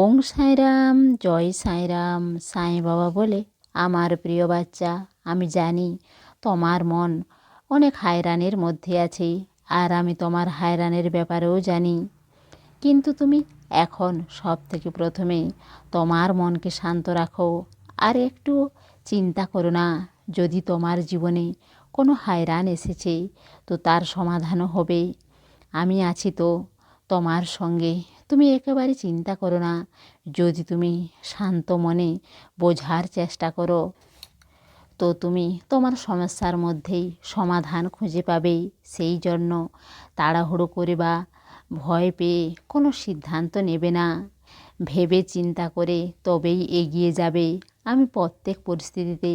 ওং সাঁইরাম, জয় সাঁইরাম, সাঁই বাবা বলে, আমার প্রিয় বাচ্চা, আমি জানি তোমার মন অনেক হায়রানের মধ্যে আছে, আর আমি তোমার হায়রানের ব্যাপারেও জানি। কিন্তু তুমি এখন সব থেকে প্রথমে তোমার মনকে শান্ত রাখো, আর একটু চিন্তা করো না, যদি তোমার জীবনে কোনো হায়রান এসেছে, তো তার সমাধানও হবে। আমি আছি তো তোমার সঙ্গে তুমি একেবারে চিন্তা করো না। যদি তুমি শান্ত মনে বোঝার চেষ্টা করো, তো তুমি তোমার সমস্যার মধ্যেই সমাধান খুঁজে পাবে। সেই জন্য তাড়াহুড়ো করে বা ভয় পেয়ে কোনো সিদ্ধান্ত নেবে না। ভেবে চিন্তা করে তবেই এগিয়ে যাবে। আমি প্রত্যেক পরিস্থিতিতে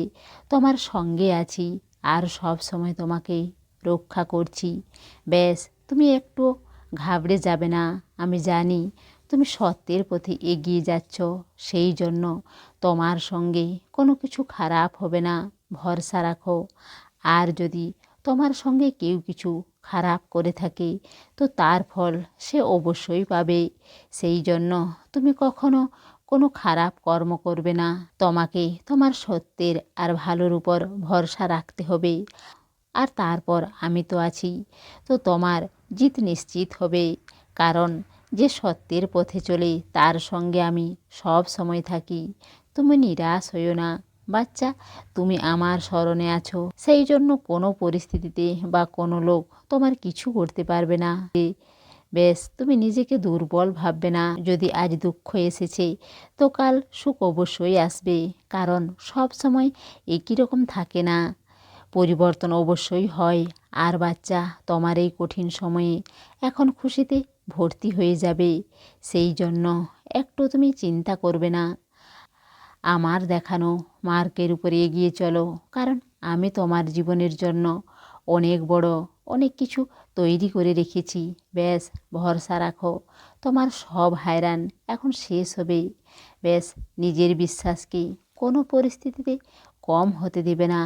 তোমার সঙ্গে আছি, আর সব সময় তোমাকে রক্ষা করছি। ব্যাস, তুমি একটু ঘাবড়ে যাবে না। আমি জানি তুমি সত্যের পথে এগিয়ে যাচ্ছ, সেই জন্য তোমার সঙ্গে কোনো কিছু খারাপ হবে না, ভরসা রাখো। আর যদি তোমার সঙ্গে কেউ কিছু খারাপ করে থাকে, তো তার ফল সে অবশ্যই পাবে। সেই জন্য তুমি কখনো কোনো খারাপ কর্ম করবে না। তোমাকে তোমার সত্যের আর ভালোর উপর ভরসা রাখতে হবে। আর তারপর আমি তো আছি। তো তোমার জিত নিশ্চিত হবে। কারণ যে সত্যের পথে চলে, তার সঙ্গে আমি সব সময় থাকি। তুমি নিরাশ হইও না, বাচ্চা, তুমি আমার স্মরণে আছো। সেই জন্য কোনো পরিস্থিতিতে বা কোনো লোক তোমার কিছু করতে পারবে না। বেশ, তুমি নিজেকে দুর্বল ভাববে না। যদি আজ দুঃখ এসেছে, তো কাল সুখ অবশ্যই আসবে। কারণ সব সময় একই রকম থাকে না। পরিবর্তন অবশ্যই হয়। আর বাচ্চা, তোমার এই কঠিন সময়ে এখন খুশিতে ভর্তি হয়ে যাবে। সেই জন্য একটু তুমি চিন্তা করবে না। আমার দেখানো মার্কের উপরে এগিয়ে চলো, কারণ আমি তোমার জীবনের জন্য অনেক বড়, অনেক কিছু তৈরি করে রেখেছি। ব্যাস, ভরসা রাখো, তোমার সব হায়রান এখন শেষ হবে। ব্যাস, নিজের বিশ্বাসকে কোনো পরিস্থিতিতে কম হতে দেবে না।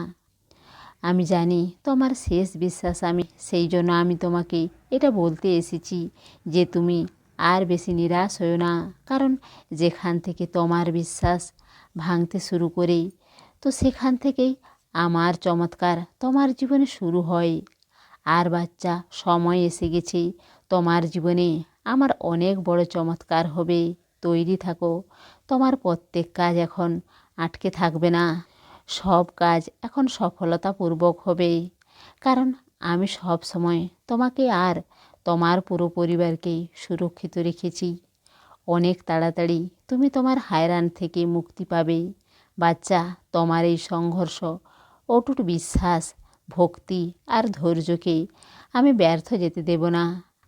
আমি জানি তোমার শেষ বিশ্বাস আমি, সেই জন্য আমি তোমাকে এটা বলতে এসেছি যে তুমি আর বেশি নিরাশ হও না। কারণ যেখান থেকে তোমার বিশ্বাস ভাঙতে শুরু করে, তো সেখান থেকেই আমার চমৎকার তোমার জীবনে শুরু হয়। আর বাচ্চা, সময় এসে গেছে, তোমার জীবনে আমার অনেক বড় চমৎকার হবে। তৈরি থাকো, তোমার প্রত্যেক কাজ এখন আটকে থাকবে না। সব কাজ এখন সফলতাপূর্বক হবে কারণ আমি সব সময় তোমাকে আর তোমার পুরো পরিবারকে সুরক্ষিত রেখেছি। অনেক তাড়াতাড়ি তুমি তোমার হায়রান থেকে মুক্তি পাবে বাচ্চা, তোমার এই সংঘর্ষ, অটুট বিশ্বাস, ভক্তি আর ধৈর্যকে আমি ব্যর্থ যেতে দেব না।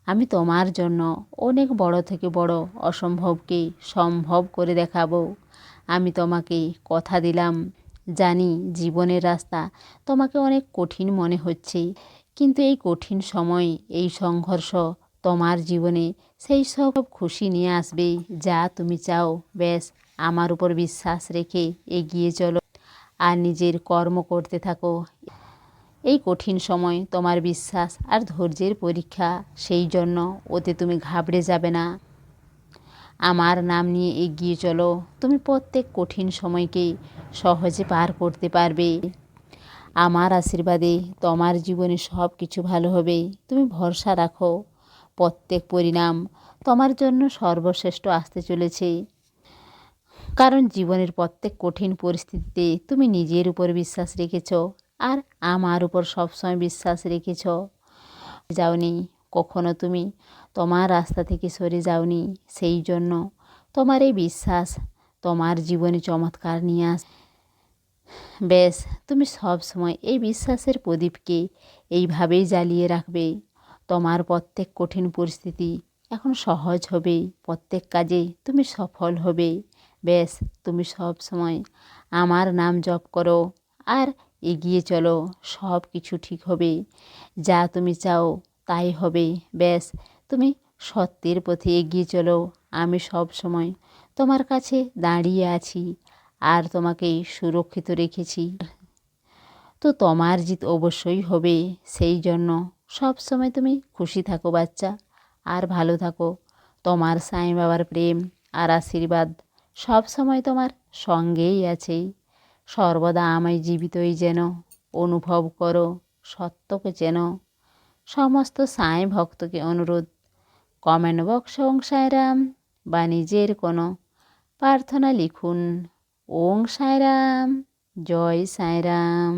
আমি তোমার জন্য অনেক বড় থেকে বড় অসম্ভবকে সম্ভব করে দেখাবো। আমি তোমাকে কথা দিলাম। জানি জীবনের রাস্তা তোমাকে অনেক কঠিন মনে হচ্ছে, কিন্তু এই কঠিন সময়, এই সংঘর্ষ তোমার জীবনে সেই সব খুশি নিয়ে আসবে যা তুমি চাও। ব্যাস, আমার উপর বিশ্বাস রেখে এগিয়ে চলো আর নিজের কর্ম করতে থাকো। এই কঠিন সময় তোমার বিশ্বাস আর ধৈর্যের পরীক্ষা, সেই জন্য ওতে তুমি ঘাবড়ে যাবে না। আমার নাম নিয়ে এগিয়ে চলো। তুমি প্রত্যেক কঠিন সময়কে সহজে পার করতে পারবে। আমার আশীর্বাদে তোমার জীবনে সব কিছু ভালো হবে। তুমি ভরসা রাখো। প্রত্যেক পরিণাম তোমার জন্য সর্বশ্রেষ্ঠ আসতে চলেছে। কারণ জীবনের প্রত্যেক কঠিন পরিস্থিতিতে তুমি নিজের উপর বিশ্বাস রেখেছ আর আমার উপর সবসময় বিশ্বাস রেখেছ। যাওনি, কখনো তুমি তোমার রাস্তা থেকে সরে যাওনি সেই জন্য। তোমার এই বিশ্বাস, তোমার জীবনে চমৎকার নিয়ে আস। বেশ, তুমি সব সময় এই বিশ্বাসের প্রদীপকে এইভাবেই জ্বালিয়ে রাখবে। তোমার প্রত্যেক কঠিন পরিস্থিতি এখন সহজ হবে, প্রত্যেক কাজে তুমি সফল হবে। বেশ, তুমি সব সময় আমার নাম জপ করো আর এগিয়ে চলো, সব কিছু ঠিক হবে। যা তুমি চাও তাই হবে। ব্যাস তুমি সত্যের পথে এগিয়ে চলো, আমি সব সময় তোমার কাছে দাঁড়িয়ে আছি আর তোমাকে সুরক্ষিত রেখেছি। তো তোমার জিত অবশ্যই হবে, সেই জন্য সব সময় তুমি খুশি থাকো বাচ্চা, আর ভালো থাকো। তোমার সাই বাবার প্রেম আর আশীর্বাদ সব সময় তোমার সঙ্গেই আছে। সর্বদা আমায় জীবিতই যেন, অনুভব করো সত্যকে চেন সমস্ত সাঁই ভক্তকে অনুরোধ। কমেন্ট বক্স ওং সাঁয়রাম বা নিজের কোনো প্রার্থনা লিখুন। ওং সাঁয়রাম জয় সাঁয়রাম